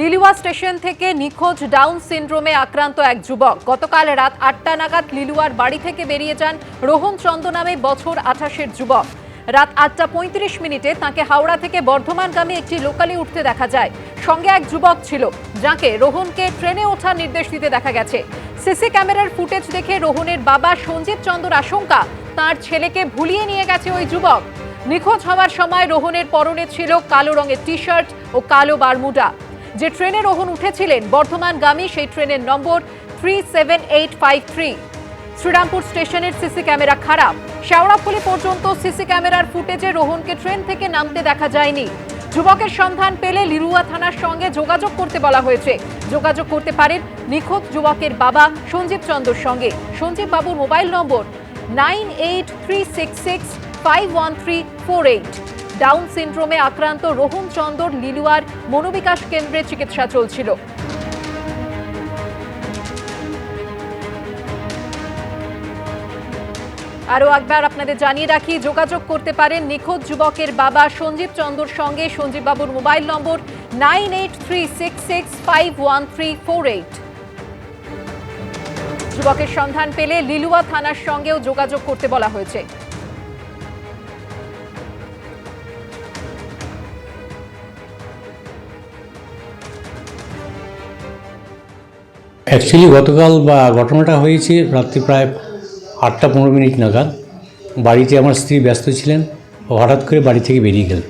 Liluah station থেকে নিখোঁজ down সিন্ড্রোমে আক্রান্ত এক যুবক। গতকাল রাত আটটা নাগাদ লিলুয়ার বাড়ি থেকে বেরিয়ে যান রোহন চন্দ নামে বছর আঠাশের যুবক। রাত আটটা পঁয়ত্রিশ মিনিটে তাকে হাওড়া থেকে বর্ধমানগামী একটি লোকালে উঠতে দেখা যায়। সঙ্গে এক যুবক ছিল, যাকে রোহনকে ট্রেনে ওঠার নির্দেশ দিতে দেখা গেছে। সিসি ক্যামেরার ফুটেজ দেখে রোহনের বাবা সঞ্জীব চন্দর আশঙ্কা, তার ছেলেকে ভুলিয়ে নিয়ে গেছে ওই যুবক। নিখোঁজ হওয়ার সময় রোহনের পরনে ছিল কালো রঙের টি শার্ট ও কালো বারমুডা। যে ট্রেনে রোহন উঠেছিলেন, বর্ধমানগামী সেই ট্রেনের নম্বর three seven eight five three. Serampore স্টেশনের সিসি ক্যামেরা খারাপ। শেওড়াফুলি পর্যন্ত সিসি ক্যামেরার ফুটেজে রোহনকে ট্রেন থেকে নামতে দেখা যায়নি। যুবকের সন্ধান পেলে লিরুয়া থানার সঙ্গে যোগাযোগ করতে বলা হয়েছে। যোগাযোগ করতে পারেন নিখোঁজ যুবকের বাবা সঞ্জীব চন্দ্রর সঙ্গে। সঞ্জীব বাবুর mobile number nine eight three six six five one three four eight. Down সিন্ড্রোমে আক্রান্ত রোহন চন্দর লিলুয়ার মনোবিকাশ কেন্দ্রে চিকিৎসা চলছিল। আরও একবার আপনাদের জানিয়ে রাখি, যোগাযোগ করতে পারেন নিখোঁজ যুবকের বাবা সঞ্জীব চন্দর সঙ্গে। সঞ্জীব বাবুর mobile number nine eight three six six five one three four eight. যুবকের সন্ধান পেলে লিলুয়া থানার সঙ্গেও যোগাযোগ করতে বলা হয়েছে। অ্যাকচুয়ালি গতকাল বা ঘটনাটা হয়েছে রাত্রি প্রায় আটটা পনেরো মিনিট নাগাদ। বাড়িতে আমার স্ত্রী ব্যস্ত ছিলেন। ও হঠাৎ করে বাড়ি থেকে বেরিয়ে গেল।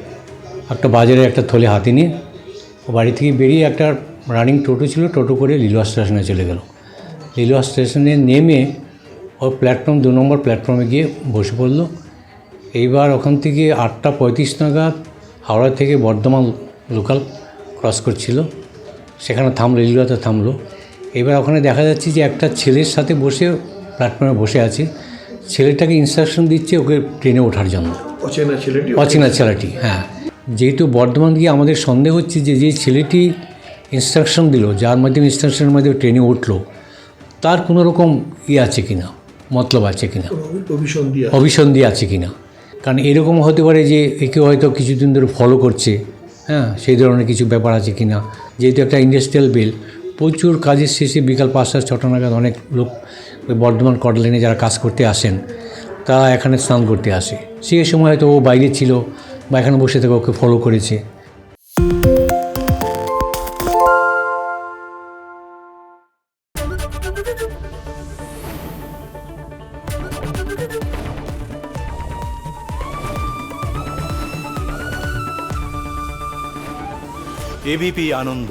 একটা বাজারে একটা থলে হাতে নিয়ে ও বাড়ি থেকে বেরিয়ে একটা রানিং টোটো ছিল, টোটো করে লিলুয়া স্টেশনে চলে গেল। লিলুয়া স্টেশনে নেমে ও প্ল্যাটফর্ম দু নম্বর প্ল্যাটফর্মে গিয়ে বসে পড়ল। এইবার ওখান থেকে আটটা পঁয়ত্রিশ নাগাদ হাওড়া থেকে বর্ধমান লোকাল ক্রস করছিল। সেখানে থামলো লিলুয়াতে থামলো। এবার ওখানে দেখা যাচ্ছে যে একটা ছেলের সাথে বসে প্ল্যাটফর্মে বসে আছে। ছেলেটাকে ইনস্ট্রাকশন দিচ্ছে ওকে ট্রেনে ওঠার জন্য। অচেনা ছেলেটি অচেনা ছেলেটি হ্যাঁ। যেহেতু বর্ধমান গিয়ে আমাদের সন্দেহ হচ্ছে যে যে ছেলেটি ইনস্ট্রাকশন দিল যার মাধ্যমে ইনস্ট্রাকশনের মাধ্যমে ট্রেনে উঠল তার কোনো রকম ই আছে কি না মতলব আছে কি না অভিসন্ধি আছে। কি না কারণ এরকম হতে পারে যে একে হয়তো কিছুদিন ধরে ফলো করছে হ্যাঁ সেই ধরনের কিছু ব্যাপার আছে কি না যেহেতু একটা ইন্ডাস্ট্রিয়াল বেল প্রচুর কাজের শেষে বিকাল পাঁচটা, ছটা নাগাদ অনেক লোক বর্ধমান কটলাইনে যারা কাজ করতে আসেন, তারা এখানে স্নান করতে আসে। সেই সময় হয়তো ও বাইরে ছিল বা এখানে বসে থেকে ওকে ফলো করেছে। এবিপি আনন্দ